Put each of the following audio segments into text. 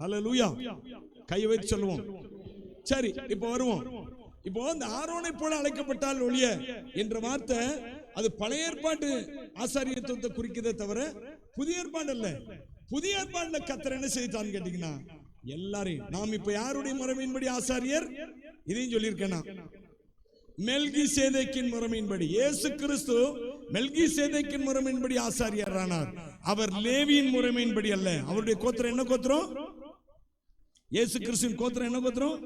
ஹalleluya கையை வைத்து சொல்லுவோம். சரி இப்போ வருவோம். இப்போ அந்த ஆரோனை போல அழைக்கப்பட்டால் ஒழிய என்ற வார்த்தை அது பழைய ஏற்பாட்டு ஆசாரியத்துவத்தை குறிக்கிறதே தவிர புதிய ஏற்பாடு அல்ல. புதிய ஏற்பாடுல கத்தர் என்ன செய்தான்னு கேட்டீங்கன்னா எல்லாரையும். நாம் இப்ப யாருடைய முறைமையின்படி ஆசாரியர்? இதையும் சொல்லியிருக்கேனா? மெல்கி சேதைக்கின் முறைமையின்படி இயேசு கிறிஸ்து மெல்கி சேதைக்கின் முறைமையின்படி ஆசாரியர் ஆனார் அவர் லேவியின் முறைமையின்படி அல்ல. அவருடைய கோத்திரம் என்ன கோத்திரம்? இயேசு கிறிஸ்துவின் கோத்திரம் என்ன கோத்திரம்?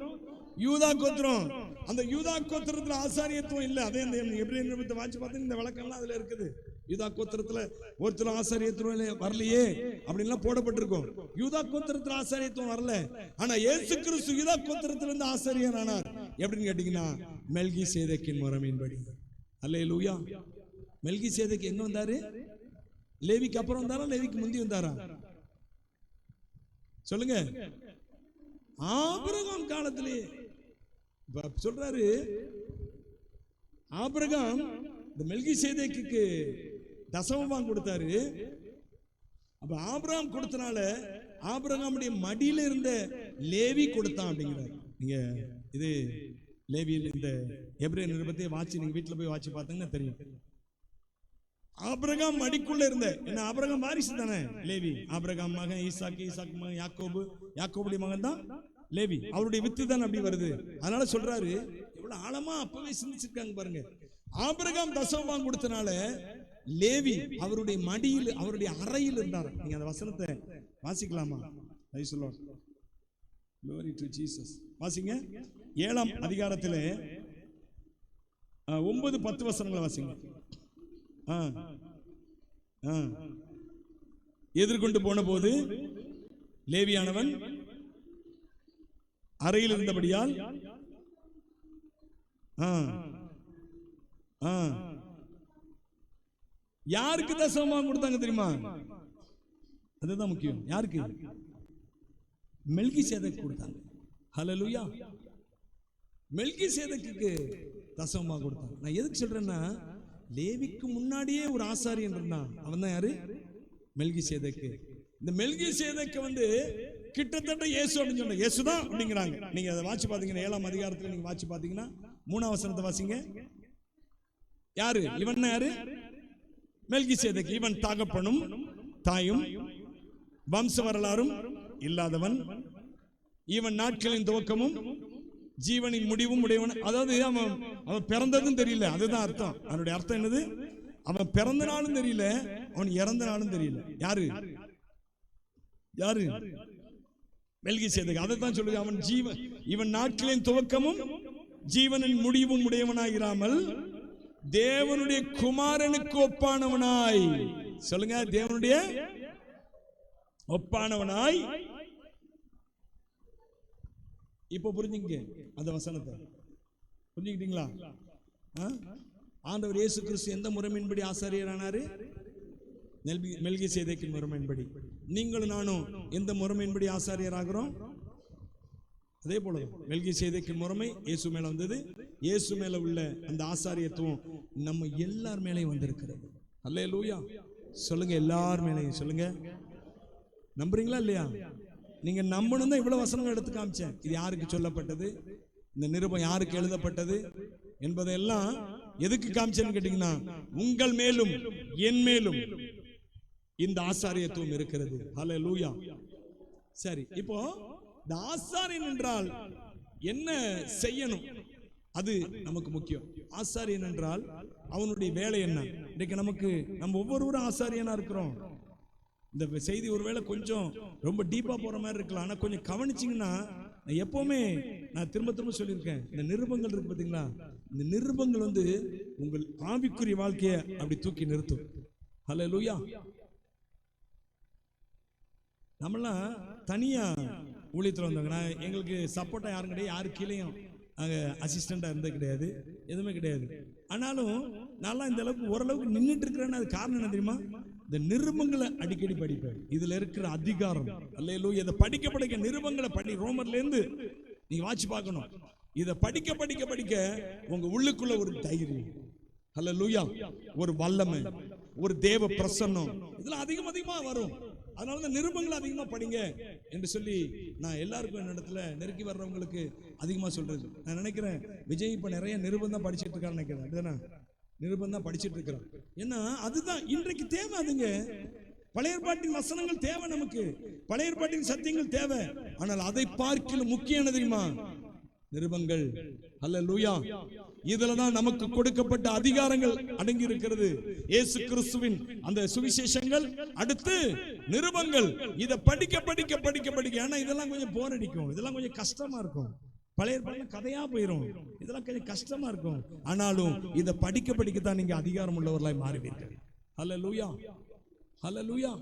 யூதா கோத்திரம். அந்த யூதா கோத்திரத்துல ஆசாரியத்துவம் இல்ல. அதே இந்த எப்படி நிமித்த வாட்சி பார்த்தீங்கன்னா இந்த விளக்கம்லாம் அதுல இருக்குது. யூதா கோத்திரத்துல ஒருத்தர் ஆசாரியத்துவம் இல்ல- வரலையே அப்படின்லாம் போடப்பட்டிருக்கும். யூதா கோத்திரத்துல ஆசாரியத்துவம் வரல. ஆனா ஏசு கிறிஸ்து யூதா கோத்திரத்திலிருந்து ஆசாரியர் ஆனார் எப்படின்னு கேட்டீங்கன்னா மெல்கி சேதைக்கின் முறைமையின்படி அல்லே லூயா மெல்கி சேதக்கு எங்க வந்தாரு? லேவிக்கு அப்புறம் வந்தாரா? லேவிக்கு முந்தி வந்தாரா? சொல்லுங்க. ஆபிரகாம் காலத்திலே. இப்ப சொல்றாரு ஆபிரகாம் இந்த மெல்கி சேதைக்கு தசமபாகம் கொடுத்தாரு. அப்ப ஆபிரகாம் கொடுத்தனால ஆபிரகாமுடைய மடியில இருந்த லேவி கொடுத்தான் அப்படிங்கிறார். நீங்க இது லேவியில் இந்த எப்ரே நிருபத்தை வாட்சி நீங்க வீட்டில் போய் வாட்சி பார்த்தீங்கன்னா தெரியும். ஆபிரகாம் மடிக்குள்ள இருந்த என்ன ஆபிரகாம் வாரிசு தானே லேவி. ஆபிரகாம் மகன் ஈசாக்கு ஈசாக்கு மகன் யாக்கோபு யாக்கோபுடைய மகன் தான் லேவி அவருடைய வித்து தான் அப்படி வருது. அதனால சொல்றாரு எவ்வளவு ஆழமா அப்பவே சிந்திச்சிருக்காங்க பாருங்க. ஆபிரகாம் தசமபாகம் கொடுத்தனால லேவி அவருடைய மடியில் அவருடைய அறையில் இருந்தார். நீங்க அந்த வசனத்தை வாசிக்கலாமா? the Lord. Glory to Jesus. வாசிங்க. ஏழாம் அதிகாரத்திலே ஒன்பது பத்து வசனங்களை வாசிங்க. ஆ. ஆ. எதிர்கொண்டு போன போது லேவியானவன் அறையில் இருந்தபடியால். யாருக்கு தசமமாக கொடுத்தாங்க தெரியுமா? அதுதான் முக்கியம். யாருக்கு? மெல்கி சேதக்கு கொடுத்தாங்க. ஹalleluya. மெல்கி சேதக்கு தசமமாக கொடுத்தாங்க. நான் எதுக்கு சொல்றேன்னா லேவிக்கு முன்னாடியே ஒரு ஆசாரியன் இருந்தான். அவன் தான் யாரு? மெல்கி சேதக்கு இந்த மெல்கி சேதக்கு வந்து கிட்டத்தட்ட இயேசு அப்படின்னு சொன்ன இயேசு தான் அப்படிங்கிறாங்க. நீங்க அதை வாட்சி பாத்தீங்கன்னா ஏழாம் அதிகாரத்தில் நீங்க வாட்சி பாத்தீங்கன்னா மூணாம் வசனத்தை வாசிங்க. யாரு? இவன் யாரு? மெல்கி சேதக்கு இவன் தகப்பனும் தாயும் வம்ச வரலாறும் இல்லாதவன். இவன் நாட்களின் துவக்கமும் ஜீவனின் முடிவும் உடையவன். அதாவது அவன் அவன் பிறந்ததும் தெரியல. அதுதான் அர்த்தம். அவனுடைய அர்த்தம் என்னது? அவன் பிறந்த நாளும் தெரியல அவன் இறந்த நாளும் தெரியல. யாரு? யாரு? மெல்கி சேதக்கு அதை தான் சொல்லுது அவன் ஜீவன் இவன் நாட்களின் துவக்கமும் ஜீவனின் முடிவும் உடையவனாயிராமல் தேவனுடைய குமாரனுக்கு ஒப்பானவனாய். சொல்லுங்க தேவனுடைய ஒப்பானவனாய். இப்ப புரிஞ்சுங்க அந்த வசனத்தை. புரிஞ்சுக்கிட்டீங்களா? ஆ? ஆண்டவர் இயேசு கிறிஸ்து எந்த முறைமையின்படி ஆசாரியரானாரு? நெல்பி- மெல்கி சேதைக்கின் முறைமையின்படி நீங்களும் நானும் எந்த முறைமையின்படி ஆசாரியராகிறோம்? அதே போல மெல்கி சேதைக்கின் முறைமை இயேசு மேல வந்தது. இயேசு மேல உள்ள அந்த ஆசாரியத்துவம் நம்ம எல்லார் மேலேயும் வந்திருக்கிறது. அல்லே லூயா சொல்லுங்க எல்லார் மேலேயும். சொல்லுங்க. நம்புறீங்களா இல்லையா? நீங்க நம்பணும் தான் இவ்வளவு வசனங்கள் எடுத்து காமிச்சேன். இது யாருக்கு சொல்லப்பட்டது? இந்த நிருபம் யாருக்கு எழுதப்பட்டது? என்பதையெல்லாம் எதுக்கு காமிச்சேன்னு கேட்டீங்கன்னா உங்கள் மேலும் என் மேலும். இந்த ஆசாரியத்துவம் இருக்கிறது. ஹலே லூயா சரி இப்போ இந்த ஆசாரியன் என்றால் என்ன செய்யணும்? அது நமக்கு முக்கியம். ஆசாரியன் என்றால் அவனுடைய வேலை என்ன? இன்றைக்கு நமக்கு நம்ம ஒவ்வொருவரும் ஆசாரியனா இருக்கிறோம். இந்த செய்தி ஒருவேளை கொஞ்சம் ரொம்ப டீப்பா போற மாதிரி இருக்கலாம். ஆனா கொஞ்சம் கவனிச்சிங்கன்னா நான் எப்பவுமே நான் திரும்ப திரும்ப சொல்லியிருக்கேன். இந்த நிருபங்கள் இருக்கு பாத்தீங்களா? இந்த நிருபங்கள் வந்து உங்கள் ஆவிக்குரிய வாழ்க்கையை அப்படி தூக்கி நிறுத்தும். ஹலோ லூயா நம்மளாம் தனியாக ஊழியத்தில் வந்தவங்க. நான் எங்களுக்கு சப்போர்ட்டாக யாரும் கிடையாது. யாரு கீழேயும் நாங்கள் அசிஸ்டண்ட்டாக இருந்தது கிடையாது. எதுவுமே கிடையாது. ஆனாலும் நல்லா இந்த அளவுக்கு ஓரளவுக்கு நின்றுட்டு இருக்கிறேன்னு அது காரணம் என்ன தெரியுமா? இந்த நிருபங்களை அடிக்கடி படிப்பேன். இதில் இருக்கிற அதிகாரம். அல்லையிலோ இதை படிக்க படிக்க நிருபங்களை படி ரோமர்லேருந்து நீங்கள் வாட்சி பார்க்கணும். இதை படிக்க படிக்க படிக்க உங்கள் உள்ளுக்குள்ள ஒரு தைரியம். அல்ல லூயா ஒரு வல்லமை. ஒரு தேவ பிரசன்னம். இதெல்லாம் அதிகம் அதிகமாக வரும். அதனால தான் நிருபங்களை அதிகமா படிங்க என்று சொல்லி நான் எல்லாருக்கும் என்னிடத்துல நெருக்கி வர்றவங்களுக்கு அதிகமாக சொல்றது. நான் நினைக்கிறேன் விஜய் இப்போ நிறைய நிருபம் தான் படிச்சிட்டு இருக்கான்னு நினைக்கிறேன். அப்படிதானே? நிருபம் தான் படிச்சிட்டு இருக்கிறான். ஏன்னா அதுதான் இன்றைக்கு தேவை அதுங்க. பழைய ஏற்பாட்டின் வசனங்கள் தேவை நமக்கு. பழைய ஏற்பாட்டின் சத்தியங்கள் தேவை. ஆனால் அதை பார்க்கல முக்கியம் தெரியுமா? நிருபங்கள். அல்ல லூயா இதுல தான் நமக்கு கொடுக்கப்பட்ட அதிகாரங்கள் அடங்கி இருக்கிறது இயேசு கிறிஸ்துவின் அந்த சுவிசேஷங்கள். அடுத்து நிருபங்கள். இத படிக்க படிக்க படிக்க படிக்க. ஏன்னா இதெல்லாம் கொஞ்சம் போர் அடிக்கும். இதெல்லாம் கொஞ்சம் கஷ்டமா இருக்கும். பழைய பழைய கதையா போயிரும். இதெல்லாம் கொஞ்சம் கஷ்டமா இருக்கும். ஆனாலும் இத படிக்க படிக்க தான் நீங்க அதிகாரம் உள்ளவர்களாய் மாறுவீர்கள். அல்ல லூயா அல்ல லூயா